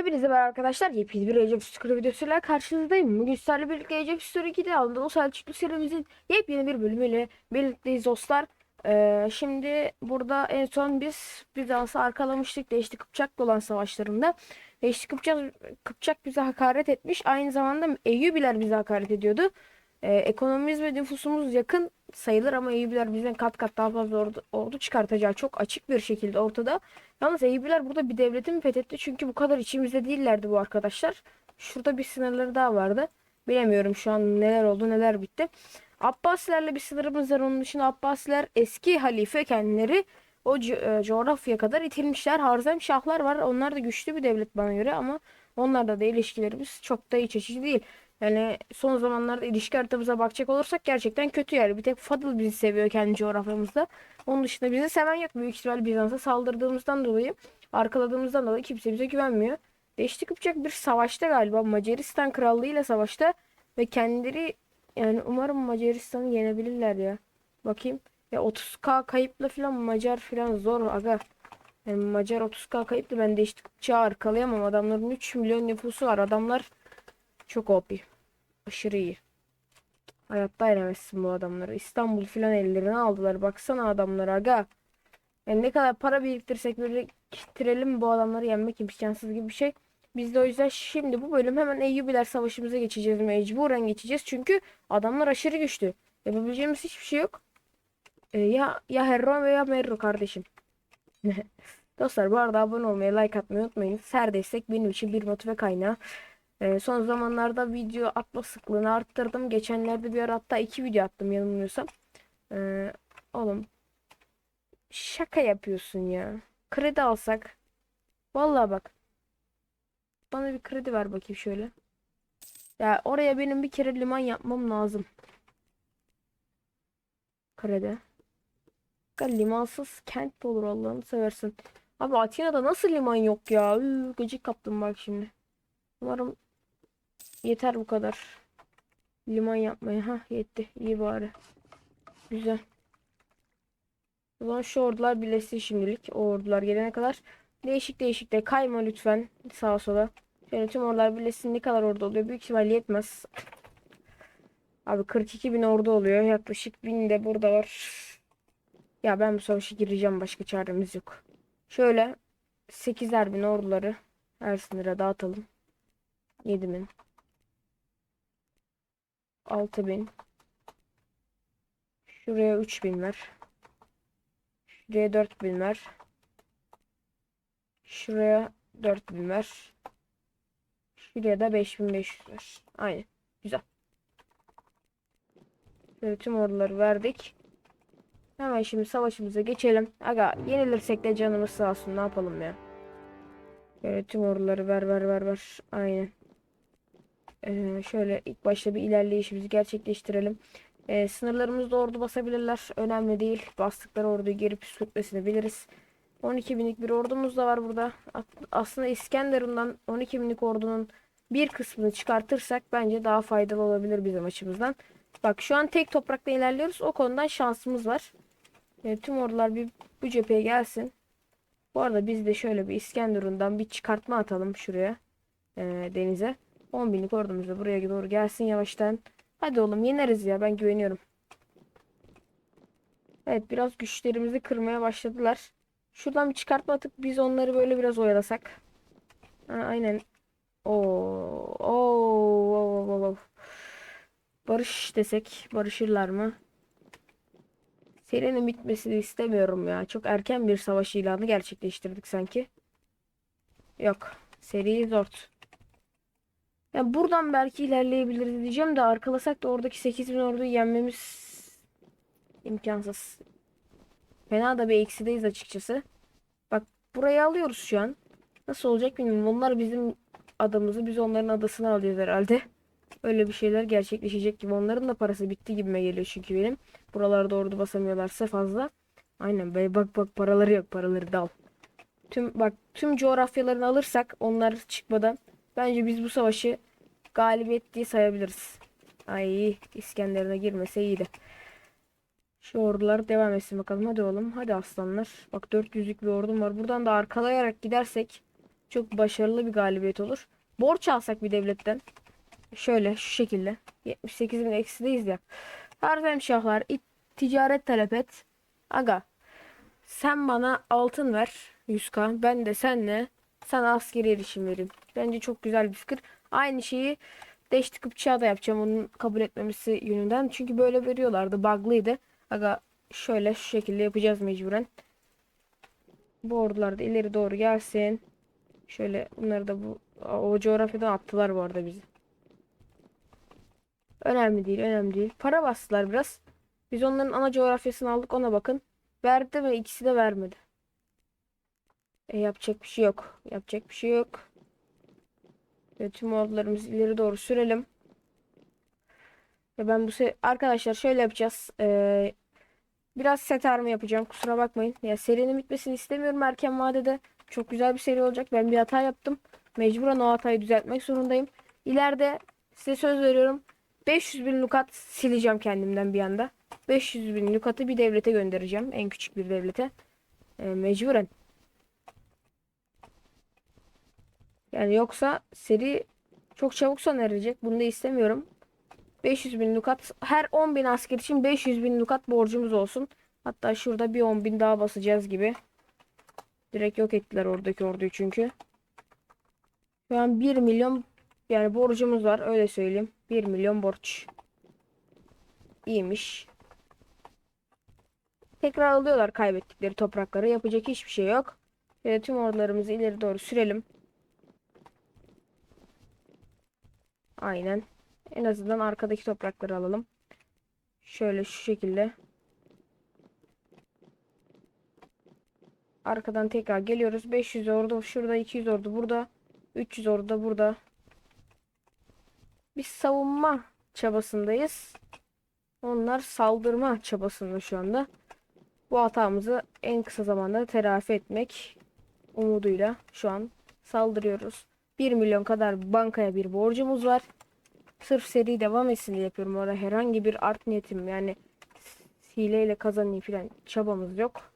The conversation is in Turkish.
Hepinize merhaba arkadaşlar. Yepyeni bir Recep Story videosuyla karşınızdayım. Bugün sizlerle birlikte Recep Story 2'de Anadolu Selçuklu serimizin yepyeni bir bölümüyle birlikteyiz dostlar. Ee, şimdi burada en son biz Bizans'ı arkalamıştık. Değişti Kıpçak olan savaşlarında. Değişti Kıpçak, Kıpçak bize hakaret etmiş. Aynı zamanda Eyyubiler bize hakaret ediyordu. Ee, ekonomimiz ve nüfusumuz yakın sayılır ama Eyyubiler bizden kat kat daha fazla ordu, ordu çıkartacağı çok açık bir şekilde ortada. Yalnız Eyyubiler burada bir devleti mi fethetti? Çünkü bu kadar içimizde değillerdi bu arkadaşlar. Şurada bir sınırları daha vardı. Bilemiyorum şu an neler oldu neler bitti. Abbasilerle bir sınırımız var. Onun dışında Abbasiler eski halife kendileri o co- e, coğrafyaya kadar itilmişler. Harzem Şahlar var. Onlar da güçlü bir devlet bana göre ama onlarla da ilişkilerimiz çok da iç açıcı değil. Yani son zamanlarda ilişki haritamıza bakacak olursak gerçekten kötü yani. Bir tek Fadıl bizi seviyor kendi coğrafyamızda. Onun dışında bizi seven yok. Büyük ihtimal Bizans'a saldırdığımızdan dolayı, arkaladığımızdan dolayı kimse bize güvenmiyor. Beşli Kıpçak bir savaşta galiba Macaristan Krallığı ile savaşta ve kendileri yani umarım Macaristan'ı yenebilirler ya. Bakayım. Ya 30k kayıpla falan Macar falan zor aga. Yani Macar 30k kayıpla ben de işte Kıpçak'ı arkalayamam. Adamların 3 milyon nüfusu var. Adamlar çok OP. Aşırı iyi. Hayatta yenemezsin bu adamları. İstanbul filan ellerine aldılar. Baksana adamlara aga. Yani ne kadar para biriktirsek biriktirelim bu adamları yenmek imkansız gibi bir şey. Biz de o yüzden şimdi bu bölüm hemen Eyyubiler Savaşımıza geçeceğiz. Mecburen geçeceğiz. Çünkü adamlar aşırı güçlü. Yapabileceğimiz hiçbir şey yok. Ee, ya ya Herro veya Merro kardeşim. Dostlar bu arada abone olmayı, like atmayı unutmayın. Her destek benim için bir motive kaynağı. Ee, son zamanlarda video atma sıklığını arttırdım. Geçenlerde bir ara hatta iki video attım yanılmıyorsam. Ee, oğlum şaka yapıyorsun ya. Kredi alsak. Vallahi bak. Bana bir kredi ver bakayım şöyle. Ya oraya benim bir kere liman yapmam lazım. Kredi. Ya limansız kent olur Allah'ını seversin. Abi Atina'da nasıl liman yok ya? Üü, gıcık kaptım bak şimdi. Umarım yeter bu kadar. Liman yapmaya. Ha yetti. İyi bari. Güzel. O zaman şu ordular birleşsin şimdilik. O ordular gelene kadar. Değişik değişik de kayma lütfen sağa sola. Şöyle tüm ordular birleşsin. Ne kadar ordu oluyor? Büyük ihtimalle yetmez. Abi 42 bin ordu oluyor. Yaklaşık bin de burada var. Ya ben bu savaşa gireceğim. Başka çaremiz yok. Şöyle 8'er bin orduları her sınıra dağıtalım. 7 bin. 6 bin. Şuraya 3 bin ver. Şuraya 4 bin ver. Şuraya 4 bin ver. Şuraya da 5500 ver. Aynen. Güzel. Şöyle tüm orduları verdik. Hemen şimdi savaşımıza geçelim. Aga yenilirsek de canımız sağ olsun. Ne yapalım ya. Şöyle tüm orduları ver ver ver ver. Aynen. Ee, şöyle ilk başta bir ilerleyişimizi gerçekleştirelim. Ee, sınırlarımızda ordu basabilirler. Önemli değil. Bastıkları orduyu geri püskürtmesini biliriz. 12 binlik bir ordumuz da var burada. Aslında İskenderun'dan 12 binlik ordunun bir kısmını çıkartırsak bence daha faydalı olabilir bizim açımızdan. Bak şu an tek toprakta ilerliyoruz. O konudan şansımız var. Ee, tüm ordular bir bu cepheye gelsin. Bu arada biz de şöyle bir İskenderun'dan bir çıkartma atalım şuraya. ee, denize. 10 binlik ordumuz da buraya doğru gelsin yavaştan. Hadi oğlum yeneriz ya ben güveniyorum. Evet biraz güçlerimizi kırmaya başladılar. Şuradan bir çıkartma atıp biz onları böyle biraz oyalasak. Ha, aynen. Oo, oo, oo, oo. Barış desek barışırlar mı? Serinin bitmesini istemiyorum ya. Çok erken bir savaş ilanı gerçekleştirdik sanki. Yok. Seri zor. Ya buradan belki ilerleyebiliriz diyeceğim de arkalasak da oradaki 8000 orduyu yenmemiz imkansız. Fena da bir eksideyiz açıkçası. Bak burayı alıyoruz şu an. Nasıl olacak bilmiyorum. Onlar bizim adamızı biz onların adasını alacağız herhalde. Öyle bir şeyler gerçekleşecek gibi. Onların da parası bitti gibime geliyor çünkü benim. Buralarda ordu basamıyorlarsa fazla. Aynen be bak bak paraları yok paraları dal. Tüm bak tüm coğrafyalarını alırsak onlar çıkmadan bence biz bu savaşı galibiyet diye sayabiliriz. Ay İskenderun'a girmese iyiydi. Şu ordular devam etsin bakalım. Hadi oğlum. Hadi aslanlar. Bak 400'lük bir ordum var. Buradan da arkalayarak gidersek çok başarılı bir galibiyet olur. Borç alsak bir devletten. Şöyle şu şekilde. 78 bin eksideyiz ya. Harzem şahlar it, ticaret talep et. Aga sen bana altın ver 100k. Ben de senle sana askeri erişim vereyim. Bence çok güzel bir fikir. Aynı şeyi Deşti Kıpçığa da yapacağım onun kabul etmemesi yönünden. Çünkü böyle veriyorlardı. Bug'lıydı. Aga şöyle şu şekilde yapacağız mecburen. Bu ordular da ileri doğru gelsin. Şöyle bunları da bu o coğrafyadan attılar bu arada bizi. Önemli değil, önemli değil. Para bastılar biraz. Biz onların ana coğrafyasını aldık ona bakın. Verdi ve ikisi de vermedi. E, yapacak bir şey yok. Yapacak bir şey yok. Ve tüm ordularımızı ileri doğru sürelim. Ve ben bu arkadaşlar şöyle yapacağız. Ee, biraz set armı yapacağım. Kusura bakmayın. Ya serinin bitmesini istemiyorum erken vadede. Çok güzel bir seri olacak. Ben bir hata yaptım. Mecburen o hatayı düzeltmek zorundayım. İleride size söz veriyorum. 500 bin lukat sileceğim kendimden bir anda. 500 bin lukatı bir devlete göndereceğim. En küçük bir devlete. Ee, mecburen. Yani yoksa seri çok çabuk sona erecek. Bunu da istemiyorum. 500 bin lukat. Her 10 bin asker için 500 bin lukat borcumuz olsun. Hatta şurada bir 10 bin daha basacağız gibi. Direkt yok ettiler oradaki orduyu çünkü. Şu an 1 milyon yani borcumuz var öyle söyleyeyim. 1 milyon borç. İyiymiş. Tekrar alıyorlar kaybettikleri toprakları. Yapacak hiçbir şey yok. Ve tüm ordularımızı ileri doğru sürelim. Aynen. En azından arkadaki toprakları alalım. Şöyle şu şekilde. Arkadan tekrar geliyoruz. 500 ordu şurada, 200 ordu burada, 300 ordu da burada. Biz savunma çabasındayız. Onlar saldırma çabasında şu anda. Bu hatamızı en kısa zamanda telafi etmek umuduyla şu an saldırıyoruz. 1 milyon kadar bankaya bir borcumuz var. Sırf seri devam etsin diye yapıyorum. Orada herhangi bir art niyetim yani hileyle kazanayım falan çabamız yok.